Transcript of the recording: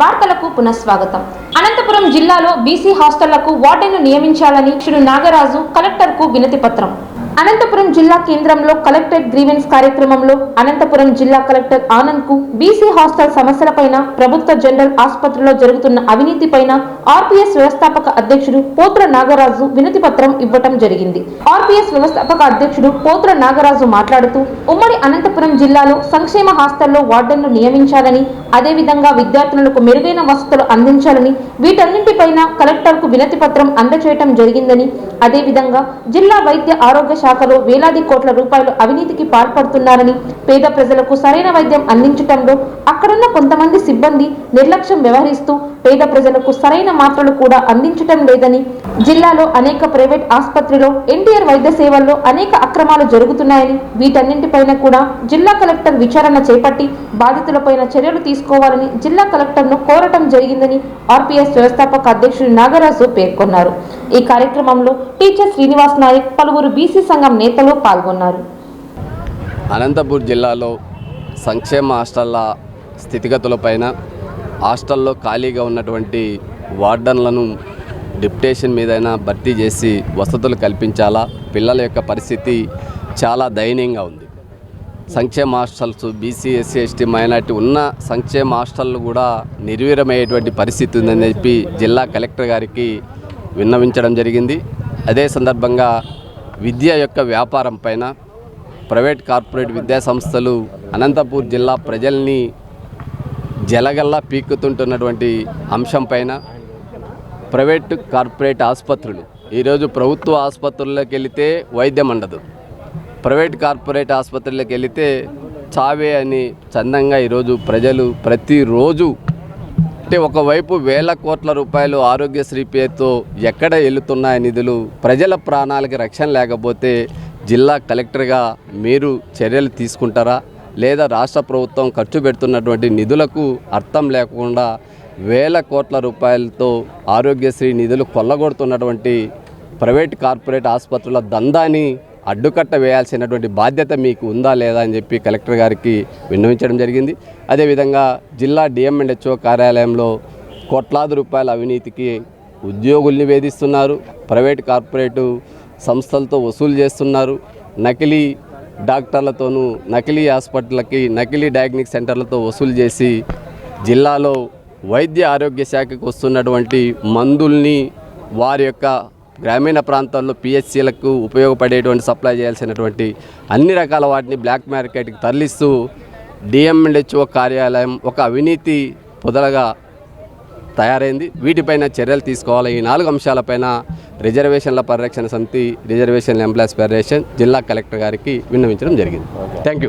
వార్తలకు పునఃస్వాగతం. అనంతపురం జిల్లాలో బీసీ హాస్టళ్ళకు వార్డెన్ను నియమించాలని శ్రీ నాగరాజు కలెక్టర్కు వినతి పత్రం అనంతపురం జిల్లా కేంద్రంలో కలెక్టర్ గ్రీవెన్స్ కార్యక్రమంలో అనంతపురం జిల్లా కలెక్టర్ ఆనంద్కు బీసీ హాస్టల్ సమస్యలపైన ప్రభుత్వ జనరల్ ఆసుపత్రిలో జరుగుతున్న అవినీతిపైన ఆర్పీఎస్ వ్యవస్థాపక అధ్యక్షుడు పోత్ర నాగరాజు వినతి పత్రం ఇవ్వటం జరిగింది. ఆర్పీఎస్ వ్యవస్థాపక అధ్యక్షుడు పోత్ర నాగరాజు మాట్లాడుతూ ఉమ్మడి అనంతపురం జిల్లాలో సంక్షేమ హాస్టల్లో వార్డన్లు నియమించాలని అదేవిధంగా విద్యార్థులకు మెరుగైన వసతులు అందించాలని వీటన్నింటిపైన కలెక్టర్కు వినతి పత్రం అందజేయటం జరిగిందని అదేవిధంగా జిల్లా వైద్య ఆరోగ్య శాఖలో వేలాది కోట్ల రూపాయలు అవినీతికి పాల్పడుతున్నారని పేద ప్రజలకు సరైన వైద్యం అందించటంలో అక్కడున్న కొంతమంది సిబ్బంది నిర్లక్ష్యం వ్యవహరిస్తూ పేద ప్రజలకు సరైన మాత్రలు కూడా అందించటం లేదని జిల్లాలో అనేక ప్రైవేట్ ఆసుపత్రిలో ఎన్టీఆర్ వైద్య సేవల్లో అనేక అక్రమాలు జరుగుతున్నాయని వీటన్నింటిపైన కూడా జిల్లా కలెక్టర్ విచారణ చేపట్టి బాధితులపైన చర్యలు తీసుకోవాలని జిల్లా కలెక్టర్ను కోరటం జరిగిందని ఆర్పీఎస్ వ్యవస్థాపక అధ్యక్షుడు నాగరాజు పేర్కొన్నారు. ఈ కార్యక్రమంలో టీచర్ శ్రీనివాస్ నాయక్ పలువురు బీసీ సంఘం నేతలు పాల్గొన్నారు. అనంతపూర్ జిల్లాలో సంక్షేమ హాస్టళ్ళ స్థితిగతులపైన హాస్టల్లో ఖాళీగా ఉన్నటువంటి వార్డన్లను డిప్టేషన్ మీదైనా భర్తీ చేసి వసతులు కల్పించాలా? పిల్లల యొక్క పరిస్థితి చాలా దయనీయంగా ఉంది. సంక్షేమ hostels BC SC ST minority ఉన్న సంక్షేమ హాస్టళ్ళు కూడా నిర్వీరమయ్యేటువంటి పరిస్థితి ఉందని చెప్పి జిల్లా కలెక్టర్ గారికి విన్నవించడం జరిగింది. అదే సందర్భంగా విద్య యొక్క వ్యాపారం పైన ప్రైవేట్ కార్పొరేట్ విద్యా సంస్థలు అనంతపూర్ జిల్లా ప్రజల్ని జలగల్లా పీక్కుతుంటున్నటువంటి అంశం పైన ప్రైవేట్ కార్పొరేట్ ఆసుపత్రులు. ఈరోజు ప్రభుత్వ ఆసుపత్రుల్లోకి వెళితే వైద్యం ఉండదు ప్రైవేట్ కార్పొరేట్ ఆసుపత్రులకు వెళితే చావే అని చందంగా ఈరోజు ప్రజలు ప్రతిరోజు అంటే ఒకవైపు వేల కోట్ల రూపాయలు ఆరోగ్యశ్రీ పేరుతో ఎక్కడ వెళుతున్నాయి నిధులు ప్రజల ప్రాణాలకి రక్షణ లేకపోతే జిల్లా కలెక్టర్గా మీరు చర్యలు తీసుకుంటారా? లేదా రాష్ట్ర ప్రభుత్వం ఖర్చు పెడుతున్నటువంటి నిధులకు అర్థం లేకుండా వేల కోట్ల రూపాయలతో ఆరోగ్యశ్రీ నిధులు కొల్లగొడుతున్నటువంటి ప్రైవేట్ కార్పొరేట్ ఆసుపత్రుల దందాని అడ్డుకట్ట వేయాల్సినటువంటి బాధ్యత మీకు ఉందా లేదా అని చెప్పి కలెక్టర్ గారికి విన్నవించడం జరిగింది. అదేవిధంగా జిల్లా డిఎంఎండ్హెచ్ఓ కార్యాలయంలో కోట్లాది రూపాయల అవినీతికి ఉద్యోగుల్ని వేధిస్తున్నారు ప్రైవేట్ కార్పొరేటు సంస్థలతో వసూలు చేస్తున్నారు. నకిలీ డాక్టర్లతోనూ నకిలీ హాస్పిటళ్ళకి నకిలీ డయాగ్నిక్ సెంటర్లతో వసూలు చేసి జిల్లాలో వైద్య ఆరోగ్య శాఖకు వస్తున్నటువంటి మందుల్ని వారి యొక్క గ్రామీణ ప్రాంతాల్లో పిహెచ్సిలకు ఉపయోగపడేటువంటి సప్లై చేయాల్సినటువంటి అన్ని రకాల వాటిని బ్లాక్ మార్కెట్కి తరలిస్తూ డిఎంఎండ్హెచ్ఓ కార్యాలయం ఒక అవినీతి పొదలగా తయారైంది. వీటిపైన చర్యలు తీసుకోవాలి. ఈ నాలుగు అంశాలపైన రిజర్వేషన్ల పరిరక్షణ సమితి రిజర్వేషన్ ఎంప్లాయీస్ ఫెడరేషన్ జిల్లా కలెక్టర్ గారికి విన్నవించడం జరిగింది. Thank you